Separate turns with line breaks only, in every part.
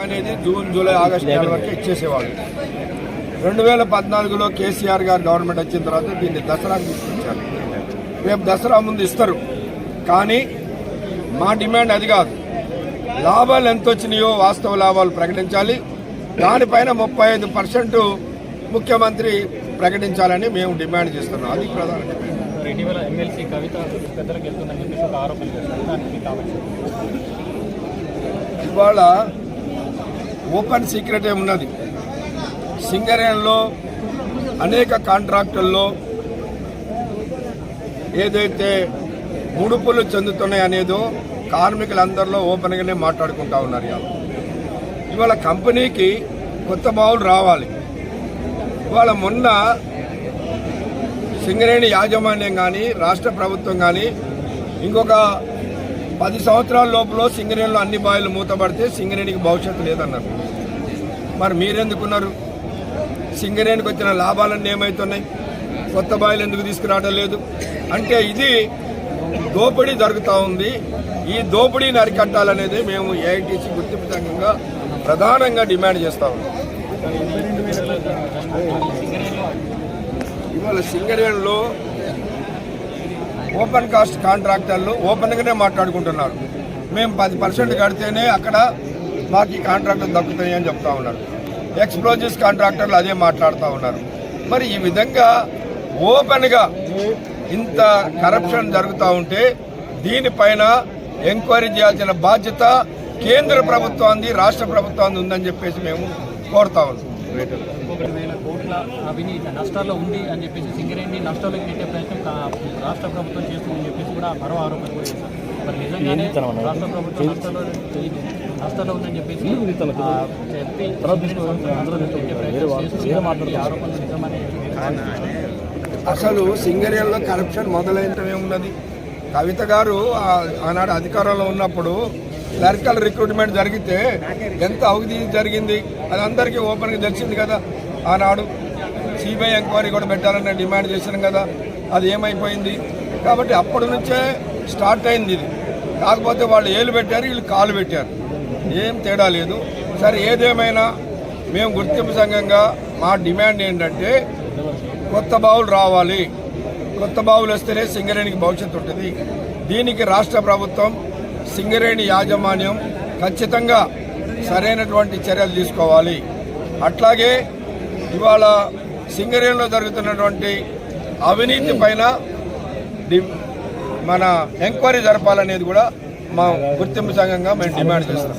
అనేది June July August నెల వరకు ఇచ్చేసేవాళ్ళు. రెండు వేల పద్నాలుగులో కేసీఆర్ గారు గవర్నమెంట్ వచ్చిన తర్వాత దీన్ని దసరాకు తీసుకొచ్చారు రేపు దసరా ముందు ఇస్తారు. కానీ మా డిమాండ్ అది కాదు. లాభాలు ఎంత వచ్చినాయో వాస్తవ లాభాలు ప్రకటించాలి. దానిపైన ముప్పై ఐదు పర్సెంట్ ముఖ్యమంత్రి ప్రకటించాలని మేము డిమాండ్ చేస్తున్నాం. అది ప్రధాన డిమాండ్.
ఇటీవల ఎమ్మెల్సీ కవిత పెద్దలకు వెళ్తుందని చెప్పేసి ఒక
ఇవాళ ఓపెన్ సీక్రెట్ ఉన్నది. సింగరేణిలో అనేక కాంట్రాక్టుల్లో ఏదైతే ముడుపులు చెందుతున్నాయి అనేదో కార్మికులందరిలో ఓపెన్గానే మాట్లాడుకుంటా ఉన్నారు ఇవాళ. ఇవాళ కంపెనీకి కొత్త బావులు రావాలి. ఇవాళ మొన్న సింగరేణి యాజమాన్యం కానీ రాష్ట్ర ప్రభుత్వం కానీ ఇంకొక పది సంవత్సరాల లోపల సింగరేణిలో అన్ని బావిలు మూతపడితే సింగరేణికి భవిష్యత్తు లేదన్నారు. మరి మీరెందుకున్నారు? సింగరేణికి వచ్చిన లాభాలన్నీ ఏమవుతున్నాయి కొత్త బావిలు ఎందుకు తీసుకురావడం లేదు? అంటే ఇది దోపిడీ జరుగుతూ ఉంది. ఈ దోపిడీని అరికట్టాలనేది మేము ఏఐటీసీ గుర్తింపుతంగా ప్రధానంగా డిమాండ్ చేస్తా ఉన్నాం. ఇవాళ సింగరేణిలో ఓపెన్ కాస్ట్ కాంట్రాక్టర్లు ఓపెన్గానే మాట్లాడుకుంటున్నారు. మేము పది పర్సెంట్ కడితేనే అక్కడ మాకు ఈ కాంట్రాక్టులు దక్కుతాయి అని చెప్తా ఉన్నారు. ఎక్స్ప్లోజివ్స్ కాంట్రాక్టర్లు అదే మాట్లాడుతూ ఉన్నారు. మరి ఈ విధంగా ఓపెన్గా ఇంత కరప్షన్ జరుగుతూ ఉంటే దీనిపైన ఎంక్వైరీ చేయాల్సిన బాధ్యత కేంద్ర ప్రభుత్వాన్ని రాష్ట్ర ప్రభుత్వాన్ని ఉందని చెప్పేసి మేము కోరుతా ఉన్నాం.
వేల కోట్ల అవినీతి నష్టాల్లో ఉంది అని చెప్పేసి సింగరేణి నష్టాలకు నెట్టే ప్రయత్నం రాష్ట్ర ప్రభుత్వం చేస్తుందని చెప్పేసి కూడా మరో ఆరోపణ కూడా చేశారు. మరి నిజంగానే రాష్ట్ర ప్రభుత్వం నష్టాల్లో నష్టాల్లో ఉందని చెప్పేసి ఆ, చెప్పి ప్రయత్నం ఆరోపణలు నిజమని
అసలు సింగరేణిలో కరప్షన్ మొదలైనమే ఉన్నది. కవిత గారు ఆ- ఆనాడు అధికారంలో ఉన్నప్పుడు క్లరికల్ రిక్రూట్మెంట్ జరిగితే ఎంత అవధి జరిగింది? అది అందరికీ ఓపెన్గా తెలిసింది కదా ఆనాడు. సిబిఐ ఎంక్వైరీ కూడా పెట్టాలని డిమాండ్ చేశాను కదా. అది ఏమైపోయింది? కాబట్టి అప్పటి నుంచే స్టార్ట్ అయింది ఇది. కాకపోతే వాళ్ళు ఏలు పెట్టారు వీళ్ళు కాలు పెట్టారు. ఏం తేడా లేదు. సరే ఏదేమైనా మేము గుర్తింపు సంఘంగా మా డిమాండ్ ఏంటంటే కొత్త బావులు రావాలి. కొత్త బావులు వస్తేనే సింగరేణికి భవిష్యత్తు ఉంటుంది. దీనికి రాష్ట్ర ప్రభుత్వం సింగరేణి యాజమాన్యం ఖచ్చితంగా సరైనటువంటి చర్యలు తీసుకోవాలి. అట్లాగే ఇవాళ సింగరేణిలో జరుగుతున్నటువంటి అవినీతి పైన డి- మన ఎంక్వైరీ జరపాలనేది కూడా మా గుర్తింపు సంఘంగా మేము డిమాండ్ చేస్తాం.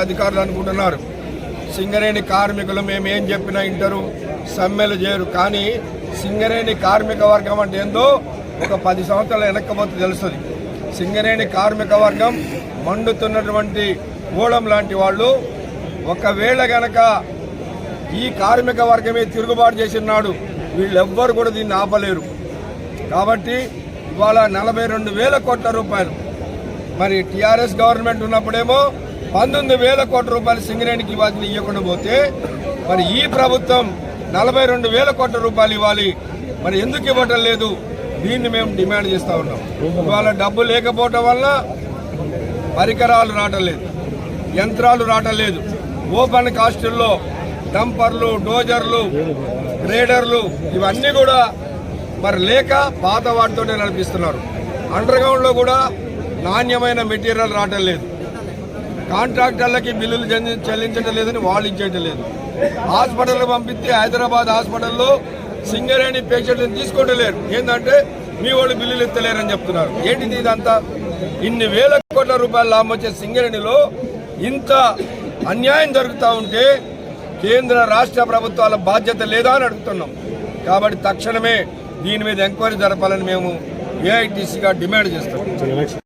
అధికారులు అనుకుంటున్నారు సింగరేణి కార్మికులు మేము ఏం చెప్పినా ఇంటరు సమ్మెలు చేయరు కానీ సింగరేణి కార్మిక వర్గం అంటే ఏందో ఒక పది సంవత్సరాలు వెనక్కపోతే తెలుస్తుంది. సింగరేణి కార్మిక వర్గం మండుతున్నటువంటి గోళం లాంటి వాళ్ళు ఒకవేళ గనక ఈ కార్మిక వర్గమే తిరుగుబాటు చేసినాడు వీళ్ళెవ్వరు కూడా దీన్ని ఆపలేరు. కాబట్టి ఇవాళ నలభై రెండు వేల కోట్ల రూపాయలు. మరి టీఆర్ఎస్ గవర్నమెంట్ ఉన్నప్పుడేమో పంతొమ్మిది వేల కోట్ల రూపాయలు సింగరేణికి ఇవ్వాల్సిన ఇవ్వకుండా పోతే మరి ఈ ప్రభుత్వం నలభై రెండు వేల కోట్ల రూపాయలు ఇవ్వాలి. మరి ఎందుకు ఇవ్వటం లేదు? దీన్ని మేము డిమాండ్ చేస్తూ ఉన్నాం. ఇవాళ డబ్బు లేకపోవటం వల్ల పరికరాలు రావటం లేదు యంత్రాలు రావటం లేదు ఓపెన్ కాస్టుల్లో డంపర్లు డోజర్లు గ్రేడర్లు ఇవన్నీ కూడా మరి లేక పాత వాటితోనే నడిపిస్తున్నారు. అండర్ గ్రౌండ్లో కూడా నాణ్యమైన మెటీరియల్ రావటం లేదు కాంట్రాక్టర్లకి బిల్లులు చెల్లించడం లేదని వాళ్ళు ఇచ్చేయటం లేదు. హాస్పిటల్కి పంపిస్తే హైదరాబాద్ హాస్పిటల్లో సింగరేణి పేషెంట్ని తీసుకోవటం లేరు ఏంటంటే మీ వాళ్ళు బిల్లులు ఎత్తలేరని చెప్తున్నారు. ఏంటిది ఇదంతా? ఇన్ని వేల కోట్ల రూపాయల లాభం వచ్చే సింగరేణిలో ఇంత అన్యాయం జరుగుతూ ఉంటే కేంద్ర రాష్ట్ర ప్రభుత్వాల బాధ్యత లేదా అని అడుగుతున్నాం. కాబట్టి తక్షణమే దీని మీద ఎంక్వైరీ జరపాలని మేము ఏఐటీసీగా డిమాండ్ చేస్తాం